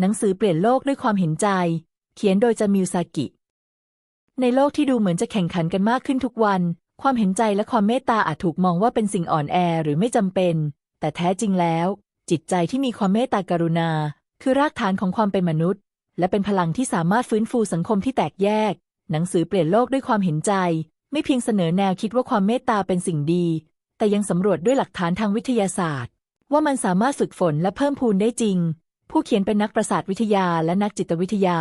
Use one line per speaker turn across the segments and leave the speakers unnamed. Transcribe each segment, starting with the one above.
หนังสือเปลี่ยนโลกด้วยความเห็นใจ เขียนโดยจามิวซากิ ในโลกที่ดูเหมือนจะแข่งขันกันมากขึ้นทุกวัน ความเห็นใจและความเมตตาอาจถูกมองว่าเป็นสิ่งอ่อนแอหรือไม่จำเป็น แต่แท้จริงแล้ว จิตใจที่มีความเมตตากรุณา คือรากฐานของความเป็นมนุษย์ และเป็นพลังที่สามารถฟื้นฟูสังคมที่แตกแยก หนังสือเปลี่ยนโลกด้วยความเห็นใจ ไม่เพียงเสนอแนวคิดว่าความเมตตาเป็นสิ่งดี แต่ยังสำรวจด้วยหลักฐานทางวิทยาศาสตร์ ว่ามันสามารถฝึกฝนและเพิ่มพูนได้จริง ผู้เขียนเป็นนักประสาทวิทยาและนักจิตวิทยา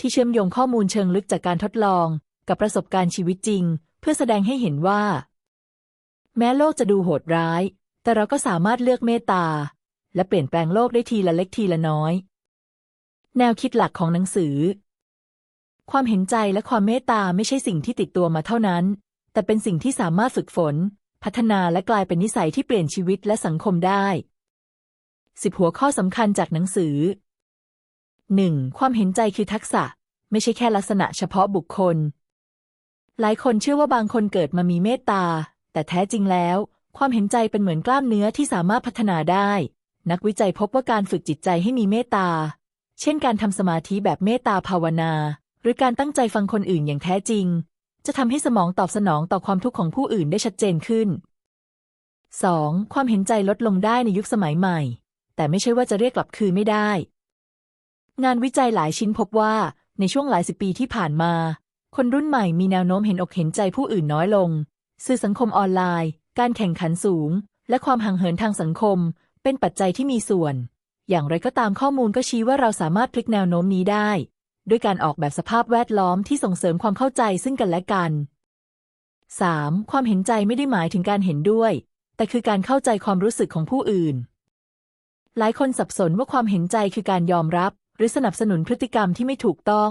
ที่เชื่อมโยงข้อมูลเชิงลึกจากการทดลอง กับประสบการณ์ชีวิตจริง เพื่อแสดงให้เห็นว่า แม้โลกจะดูโหดร้าย แต่เราก็สามารถเลือกเมตตา และเปลี่ยนแปลงโลกได้ทีละเล็กทีละน้อย แนวคิดหลักของหนังสือ ความเห็นใจและความเมตตาไม่ใช่สิ่งที่ติดตัวมาเท่านั้น แต่เป็นสิ่งที่สามารถฝึกฝน พัฒนาและกลายเป็นนิสัยที่เปลี่ยนชีวิตและสังคมได้ สิบหัวข้อสำคัญจากหนังสือ 1. ความเห็นใจคือทักษะ ไม่ใช่แค่ลักษณะเฉพาะบุคคล หลายคนเชื่อว่าบางคนเกิดมามีเมตตา แต่แท้จริงแล้ว ความเห็นใจเป็นเหมือนกล้ามเนื้อที่สามารถพัฒนาได้ นักวิจัยพบว่าการฝึกจิตใจให้มีเมตตา เช่นการทำสมาธิแบบเมตตาภาวนา หรือการตั้งใจฟังคนอื่นอย่างแท้จริง จะทำให้สมองตอบสนองต่อความทุกข์ของผู้อื่นได้ชัดเจนขึ้น 2. ความเห็นใจลดลงได้ในยุคสมัยใหม่ แต่ไม่ใช่ว่าจะเรียกกลับคืนไม่ได้ งานวิจัยหลายชิ้นพบว่าในช่วงหลายสิบปีที่ผ่านมา คนรุ่นใหม่มีแนวโน้มเห็นอกเห็นใจผู้อื่นน้อยลง สื่อสังคมออนไลน์ การแข่งขันสูง และความห่างเหินทางสังคม เป็นปัจจัยที่มีส่วน อย่างไรก็ตามข้อมูลก็ชี้ว่าเราสามารถพลิกแนวโน้มนี้ได้ ด้วยการออกแบบสภาพแวดล้อมที่ส่งเสริมความเข้าใจซึ่งกันและกัน 3. ความเห็นใจไม่ได้หมายถึงการเห็นด้วย แต่คือการเข้าใจความรู้สึกของผู้อื่น หลายคนสับสนว่าความเห็นใจคือการยอมรับ หรือสนับสนุนพฤติกรรมที่ไม่ถูกต้อง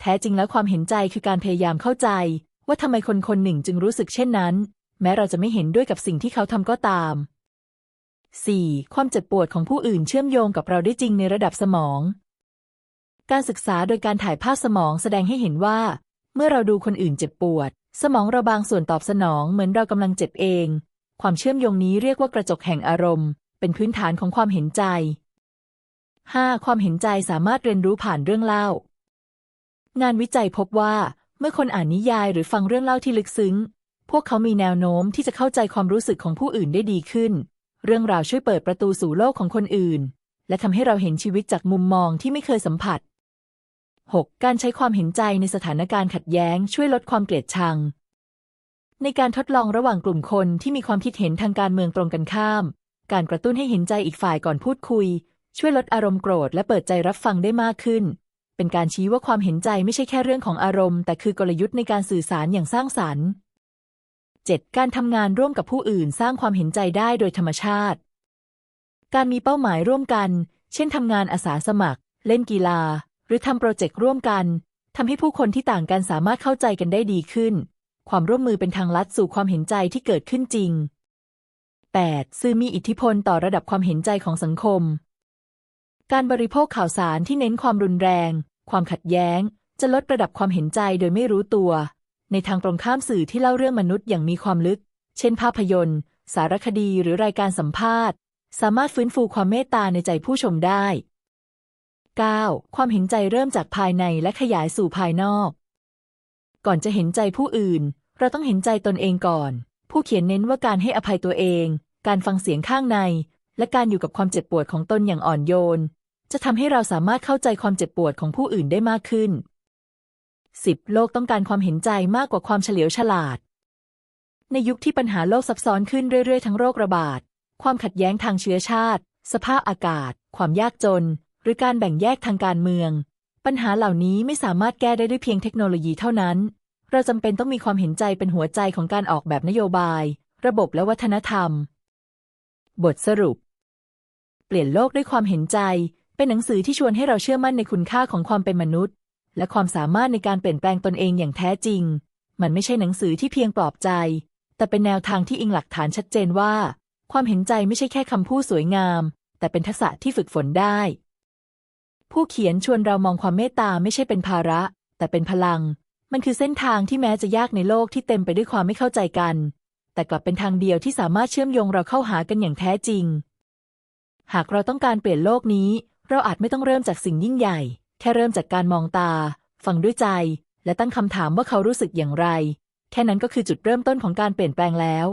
แท้จริงแล้วความเห็นใจคือการพยายามเข้าใจ ว่าทำไมคนคนหนึ่งจึงรู้สึกเช่นนั้น แม้เราจะไม่เห็นด้วยกับสิ่งที่เขาทำก็ตาม 4. ความเจ็บปวดของผู้อื่นเชื่อมโยงกับเราได้จริงในระดับสมอง การศึกษาโดยการถ่ายภาพสมองแสดงให้เห็นว่า เมื่อเราดูคนอื่นเจ็บปวด สมองเราบางส่วนตอบสนองเหมือนเรากำลังเจ็บเอง ความเชื่อมโยงนี้เรียกว่ากระจกแห่งอารมณ์ เป็นพื้นฐานของความเห็นใจ 5. ความเห็นใจสามารถเรียนรู้ผ่านเรื่องเล่า งานวิจัยพบว่า เมื่อคนอ่านนิยายหรือฟังเรื่องเล่าที่ลึกซึ้ง พวกเขามีแนวโน้มที่จะเข้าใจความรู้สึกของผู้อื่นได้ดีขึ้น เรื่องราวช่วยเปิดประตูสู่โลกของคนอื่น และทำให้เราเห็นชีวิตจากมุมมองที่ไม่เคยสัมผัส 6. การใช้ความเห็นใจในสถานการณ์ขัดแย้ง ช่วยลดความเกลียดชัง ในการทดลองระหว่างกลุ่มคนที่มีความคิดเห็นทางการเมืองตรงกันข้าม การกระตุ้นให้เห็นใจอีกฝ่ายก่อนพูดคุย ช่วยลดอารมณ์โกรธและเปิดใจรับฟังได้มากขึ้น เป็นการชี้ว่าความเห็นใจไม่ใช่แค่เรื่องของอารมณ์ แต่คือกลยุทธ์ในการสื่อสารอย่างสร้างสรรค์ 7. การทำงานร่วมกับผู้อื่นสร้างความเห็นใจได้โดยธรรมชาติ การมีเป้าหมายร่วมกัน เช่นทำงานอาสาสมัคร เล่นกีฬา หรือทำโปรเจกต์ร่วมกันทำให้ผู้คนที่ต่างกันสามารถเข้าใจกันได้ดีขึ้น ความร่วมมือเป็นทางลัดสู่ความเห็นใจที่เกิดขึ้นจริง 8. สื่อมีอิทธิพลต่อระดับความเห็นใจของสังคม การบริโภคข่าวสารที่เน้นความรุนแรง ความขัดแย้ง จะลดระดับความเห็นใจโดยไม่รู้ตัว ในทางตรงข้ามสื่อที่เล่าเรื่องมนุษย์อย่างมีความลึก เช่น ภาพยนตร์ สารคดีหรือรายการสัมภาษณ์ สามารถฟื้นฟูความเมตตาในใจผู้ชมได้ 9. ความเห็นใจเริ่มจากภายในและขยายสู่ภายนอก ก่อนจะเห็นใจผู้อื่น เราต้องเห็นใจตนเองก่อน ผู้เขียนเน้นว่าการให้อภัยตัวเอง การฟังเสียงข้างใน และการอยู่กับความเจ็บปวดของตนอย่างอ่อนโยน จะทำให้เราสามารถเข้าใจความเจ็บปวดของผู้อื่นได้มากขึ้น 10. โลกต้องการความเห็นใจมากกว่าความเฉลียวฉลาด ในยุคที่ปัญหาโลกซับซ้อนขึ้นเรื่อยๆ ทั้งโรคระบาด ความขัดแย้งทางเชื้อชาติ สภาพอากาศ ความยากจน หรือการแบ่งแยกทางการเมือง ปัญหาเหล่านี้ไม่สามารถแก้ได้ด้วยเพียงเทคโนโลยีเท่านั้น เราจำเป็นต้องมีความเห็นใจเป็นหัวใจของการออกแบบนโยบาย ระบบและวัฒนธรรม บทสรุป เปลี่ยนโลกด้วยความเห็นใจ เป็นหนังสือที่ชวนให้เราเชื่อมั่นในคุณค่าของความเป็นมนุษย์ และความสามารถในการเปลี่ยนแปลงตนเองอย่างแท้จริง มันไม่ใช่หนังสือที่เพียงปลอบใจ แต่เป็นแนวทางที่อิงหลักฐานชัดเจนว่า ความเห็นใจไม่ใช่แค่คำพูดสวยงาม แต่เป็นทักษะที่ฝึกฝนได้ ผู้เขียนชวนเรามองความเมตตาไม่ใช่เป็นภาระ แต่เป็นพลัง มันคือเส้นทางที่แม้จะยากในโลกที่เต็มไปด้วยความไม่เข้าใจกัน แต่กลับเป็นทางเดียวที่สามารถเชื่อมโยงเราเข้าหากันอย่างแท้จริง หากเราต้องการเปลี่ยนโลกนี้ เราอาจไม่ต้องเริ่มจากสิ่งยิ่งใหญ่ แค่เริ่มจากการมองตา ฟังด้วยใจ และตั้งคำถามว่าเขารู้สึกอย่างไร แค่นั้นก็คือจุดเริ่มต้นของการเปลี่ยนแปลงแล้ว